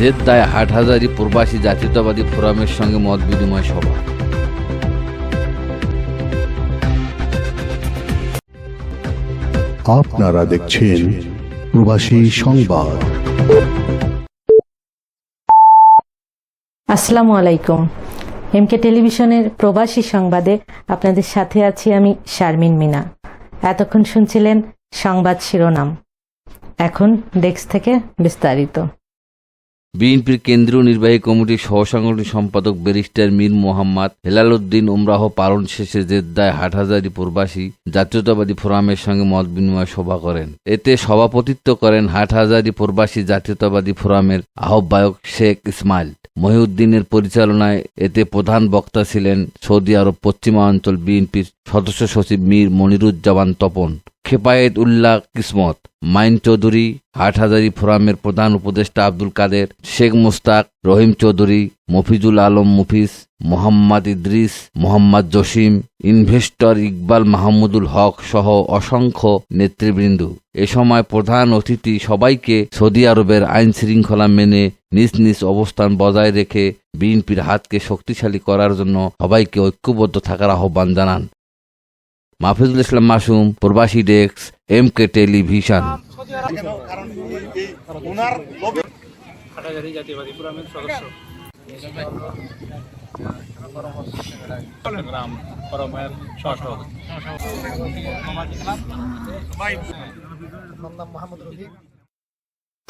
জেদ্দায় হাটহাজারি প্রবাসী জাতীয়তাবাদী ফোরামের সঙ্গে মত বিনিময় সভা। আপনারা দেখছেন প্রবাসী সংবাদ। আসসালামু আলাইকুম। এমকে টেলিভিশনের প্রবাসী সংবাদে আপনাদের সাথে আছি আমি শারমিন মিনা। এতক্ষণ শুনছিলেন সংবাদ শিরোনাম। এখন ডেস্ক থেকে বিস্তারিত। বিএনপির কেন্দ্রীয় নির্বাহী কমিটির সহসাংগঠনিক সম্পাদক ব্যারিস্টার মীর মোহাম্মদ হেলাল উদ্দিন উমরাহ পালন শেষে জেদ্দায় হাটহাজারি প্রবাসী জাতীয়তাবাদী ফোরামের সঙ্গে মত বিনিময় সভা করেন। এতে সভাপতিত্ব করেন হাটহাজারি প্রবাসী জাতীয়তাবাদী ফোরামের আহ্বায়ক শেখ ইসমাইল। মহিউদ্দিনের পরিচালনায় এতে প্রধান বক্তা ছিলেন সৌদি আরব পশ্চিমাঞ্চল বিএনপির সদস্য সচিব মীর মনিরুজ্জামান তপন, খেপায়েত উল্লাহ কিসমত, মাইন চৌধুরী, হাটহাজারি ফোরামের প্রধান উপদেষ্টা আব্দুল কাদের, শেখ মুস্তাক রহিম চৌধুরী, মফিজুল আলম মুফিস, মোহাম্মদ ইদ্রিস, মোহাম্মদ জসিম, ইনভেস্টর ইকবাল মাহমুদুল হক সহ অসংখ্য নেতৃবৃন্দ। এ সময় প্রধান অতিথি সবাইকে সৌদি আরবের আইন শৃঙ্খলা মেনে নিজ নিজ অবস্থান বজায় রেখে বিএনপির হাতকে শক্তিশালী করার জন্য সবাইকে ঐক্যবদ্ধ থাকার আহ্বান জানান। মাহফিজুল ইসলাম মাসুম প্রবাসী desk M K television. Hathazari জাতীয়বাদী ফোরামের সদস্য চট্টগ্রাম ফোরামের সহসভাপতি